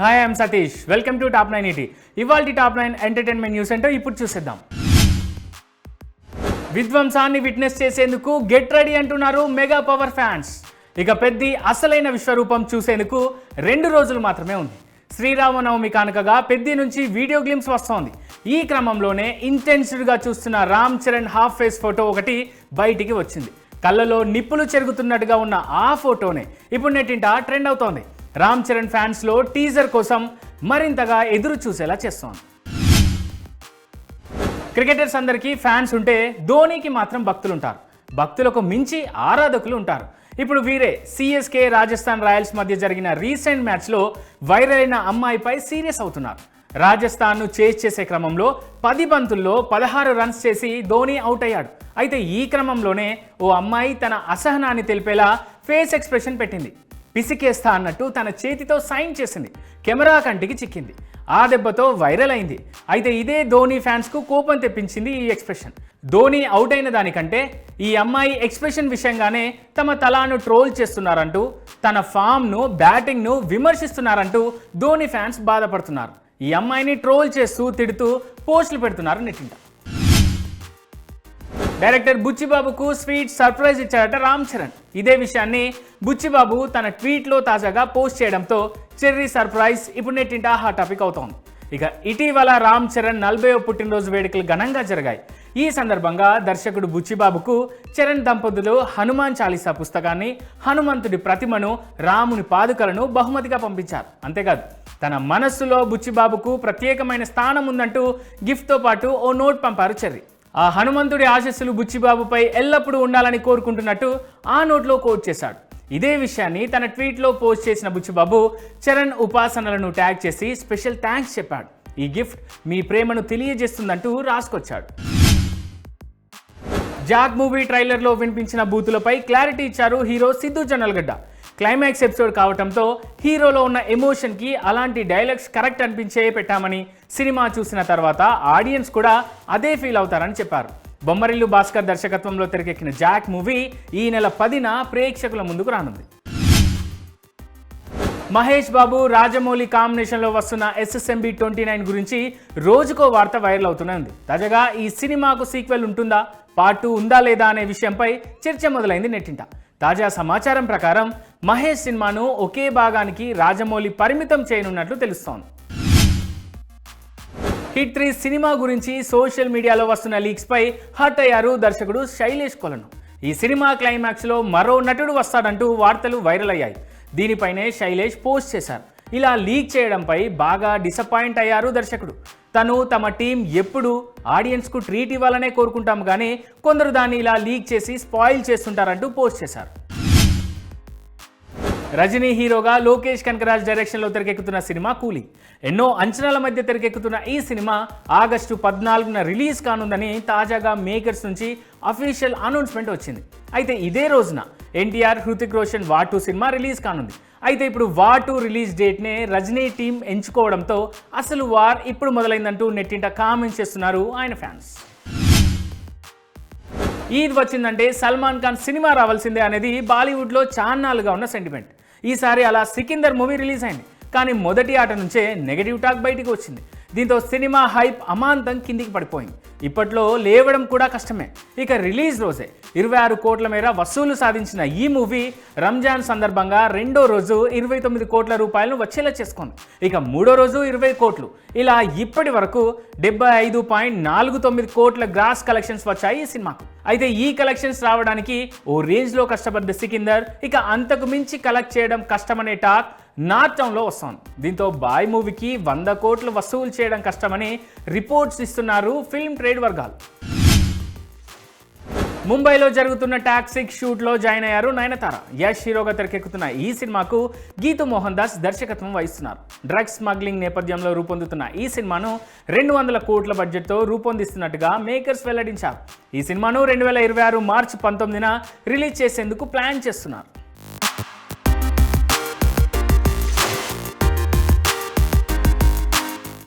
Hi I'm Satish welcome to top nine ET ఇవాళ top nine entertainment news అంటే ఇప్పుడు చూసేద్దాం. విధ్వంసాన్ని విట్నెస్ చేసేందుకు గెట్ రెడీ అంటున్నారు మెగా పవర్ ఫ్యాన్స్ ఇక పెద్ద అసలైన విశ్వరూపం చూసేందుకు రెండు రోజులు మాత్రమే ఉంది. శ్రీరామనవమి కానుకగా పెద్ది నుంచి వీడియో గ్లిమ్స్ వస్తోంది. ఈ క్రమంలోనే ఇంటెన్సివ్గా చూస్తున్న Ram Charan half face photo ఒకటి బయటికి వచ్చింది. కళ్ళలో నిప్పులు చెరుగుతున్నట్టుగా ఉన్న ఆ ఫోటోనే ఇప్పుడు నెట్టింట ట్రెండ్ అవుతోంది. రామ్ చరణ్ ఫ్యాన్స్లో టీజర్ కోసం మరింతగా ఎదురు చూసేలా చేస్తోంది. క్రికెటర్స్ అందరికీ ఫ్యాన్స్ ఉంటే ధోనీకి మాత్రం భక్తులు ఉంటారు భక్తులకు మించి ఆరాధకులు ఉంటారు. ఇప్పుడు వీరే సిఎస్కే రాజస్థాన్ రాయల్స్ మధ్య జరిగిన రీసెంట్ మ్యాచ్లో వైరల్ అయిన అమ్మాయిపై సీరియస్ అవుతున్నారు. రాజస్థాన్ను చేజ్ చేసే క్రమంలో పది బంతుల్లో పదహారు రన్స్ చేసి ధోని అవుట్ అయ్యాడు. అయితే ఈ క్రమంలోనే ఓ అమ్మాయి తన అసహనాన్ని తెలిపేలా ఫేస్ ఎక్స్ప్రెషన్ పెట్టింది. పిసికేస్తా అన్నట్టు తన చేతితో సైన్ చేసింది. కెమెరా కంటికి చిక్కింది. ఆ దెబ్బతో వైరల్ అయింది. అయితే ఇదే ధోని ఫ్యాన్స్కు కోపం తెప్పించింది ఈ ఎక్స్ప్రెషన్. ధోని అవుట్ అయిన దానికంటే ఈ అమ్మాయి ఎక్స్ప్రెషన్ విషయంగానే తమ తలాను ట్రోల్ చేస్తున్నారంటూ తన ఫామ్ను బ్యాటింగ్ను విమర్శిస్తున్నారంటూ ధోని ఫ్యాన్స్ బాధపడుతున్నారు. ఈ అమ్మాయిని ట్రోల్ చేస్తూ తిడుతూ పోస్టులు పెడుతున్నారు నెట్టింట. డైరెక్టర్ బుచ్చిబాబుకు స్వీట్ సర్ప్రైజ్ ఇచ్చాడట రామ్ చరణ్. ఇదే విషయాన్ని బుచ్చిబాబు తన ట్వీట్లో తాజాగా పోస్ట్ చేయడంతో చెర్రీ సర్ప్రైజ్ ఇప్పుడు నెట్టింట హాట్ టాపిక్ అవుతోంది. ఇక ఇటీవల రామ్ చరణ్ నలభై పుట్టినరోజు వేడుకలు ఘనంగా జరిగాయి. ఈ సందర్భంగా దర్శకుడు బుచ్చిబాబుకు చరణ్ దంపతులు హనుమాన్ చాలీసా పుస్తకాన్ని హనుమంతుడి ప్రతిమను రాముని పాదుకలను బహుమతిగా పంపించారు. అంతేకాదు తన మనస్సులో బుచ్చిబాబుకు ప్రత్యేకమైన స్థానం ఉందంటూ గిఫ్ట్తో పాటు ఓ నోట్ పంపారు చెర్రీ. ఆ హనుమంతుడి ఆశస్సులు బుచ్చిబాబుపై ఎల్లప్పుడూ ఉండాలని కోరుకుంటున్నట్టు ఆ నోట్లో కోట్ చేశాడు. ఇదే విషయాన్ని తన ట్వీట్లో పోస్ట్ చేసిన బుచ్చిబాబు చరణ్ ఉపాసనలను ట్యాగ్ చేసి స్పెషల్ థ్యాంక్స్ చెప్పాడు. ఈ గిఫ్ట్ మీ ప్రేమను తెలియజేస్తుందంటూ రాసుకొచ్చాడు. జాక్ మూవీ ట్రైలర్లో వినిపించిన బూతులపై క్లారిటీ ఇచ్చారు hero Siddhu Jonnalagadda climax episode కావడంతో హీరోలో ఉన్న ఎమోషన్కి అలాంటి డైలాగ్స్ కరెక్ట్ అనిపించే పెట్టామని సినిమా చూసిన తర్వాత ఆడియన్స్ కూడా అదే ఫీల్ అవుతారని చెప్పారు. బొమ్మరిల్లు భాస్కర్ దర్శకత్వంలో తెరకెక్కిన జాక్ మూవీ ఈ నెల పదిన ప్రేక్షకుల ముందుకు రానుంది. మహేష్ బాబు రాజమౌళి కాంబినేషన్లో వస్తున్న ఎస్ఎస్ఎంబి ట్వంటీ నైన్ గురించి రోజుకో వార్త వైరల్ అవుతున్నది. తాజాగా ఈ సినిమాకు సీక్వెల్ ఉంటుందా? పార్ట్ టూ ఉందా లేదా అనే విషయంపై చర్చ మొదలైంది నెట్టింట. తాజా సమాచారం ప్రకారం మహేష్ సినిమాను ఒకే భాగానికి రాజమౌళి పరిమితం చేయనున్నట్లు తెలుస్తోంది. హిట్ త్రీ సినిమా గురించి సోషల్ మీడియాలో వస్తున్న లీక్స్ పై హట్ అయ్యారు దర్శకుడు శైలేష్ కొలను. ఈ సినిమా క్లైమాక్స్లో మరో నటుడు వస్తాడంటూ వార్తలు వైరల్ అయ్యాయి. దీనిపైనే శైలేష్ పోస్ట్ చేశారు. ఇలా లీక్ చేయడంపై బాగా డిసప్పాయింట్ అయ్యారు దర్శకుడు. తను తమ టీం ఎప్పుడు ఆడియన్స్కు ట్రీట్ ఇవ్వాలనే కోరుకుంటాం కానీ కొందరు దాన్ని ఇలా లీక్ చేసి స్పాయిల్ చేస్తుంటారంటూ పోస్ట్ చేశారు. రజనీ హీరోగా లోకేష్ కనకరాజ్ డైరెక్షన్లో తెరకెక్కుతున్న సినిమా కూలీ. ఎన్నో అంచనాల మధ్య తెరకెక్కుతున్న ఈ సినిమా ఆగస్టు పద్నాలుగున రిలీజ్ కానుందని తాజాగా మేకర్స్ నుంచి అఫీషియల్ అనౌన్స్మెంట్ వచ్చింది. అయితే ఇదే రోజున ఎన్టీఆర్ హృతిక్ రోషన్ వా టూ సినిమా రిలీజ్ కానుంది. అయితే ఇప్పుడు వా టూ రిలీజ్ డేట్నే రజనీ టీం ఎంచుకోవడంతో అసలు వార్ ఇప్పుడు మొదలైందంటూ నెట్టింట కామెంట్స్ చేస్తున్నారు ఆయన ఫ్యాన్స్. ఈద్ వచ్చిందంటే సల్మాన్ ఖాన్ సినిమా రావాల్సిందే అనేది బాలీవుడ్లో చాన్నాలుగా ఉన్న సెంటిమెంట్ ఈసారి అలా సికిందర్ మూవీ రిలీజ్ అయింది. కానీ మొదటి ఆట నుంచే నెగటివ్ టాక్ బయటికి వచ్చింది. దీంతో సినిమా హైప్ అమాంతం కిందికి పడిపోయింది. ఇప్పట్లో లేవడం కూడా కష్టమే. ఇక రిలీజ్ రోజే ఇరవై ఆరు కోట్ల మేర వసూలు సాధించిన ఈ మూవీ రంజాన్ సందర్భంగా రెండో రోజు ఇరవై తొమ్మిది కోట్ల రూపాయలను వచ్చేలా చేసుకుంది. ఇక మూడో రోజు ఇరవై కోట్లు. ఇలా ఇప్పటి వరకు డెబ్బై ఐదు పాయింట్ నాలుగు తొమ్మిది కోట్ల గ్రాస్ కలెక్షన్స్ వచ్చాయి ఈ సినిమాకు. అయితే ఈ కలెక్షన్స్ రావడానికి ఓ రేంజ్లో కష్టపడ్డ సికిందర్ ఇక అంతకు మించి కలెక్ట్ చేయడం కష్టమనే టాక్ నార్త్ టౌన్లో వస్తోంది దీంతో బాయ్ మూవీకి వంద కోట్లు వసూలు చేయడం కష్టమని రిపోర్ట్స్ ఇస్తున్నారు ఫిల్మ్ ట్రేడ్ వర్గాలు. ముంబైలో జరుగుతున్న టాక్సిక్ షూట్లో జాయిన్ అయ్యారు నయనతార. యష్ హీరోగా తెరకెక్కుతున్న ఈ సినిమాకు గీతు మోహన్ దాస్ దర్శకత్వం వహిస్తున్నారు. డ్రగ్స్ స్మగ్లింగ్ నేపథ్యంలో రూపొందుతున్న ఈ సినిమాను రెండు వందల కోట్ల బడ్జెట్తో రూపొందిస్తున్నట్టుగా మేకర్స్ వెల్లడించారు. ఈ సినిమాను రెండు వేల ఇరవై ఆరు మార్చి పంతొమ్మిదిన రిలీజ్ చేసేందుకు ప్లాన్ చేస్తున్నారు.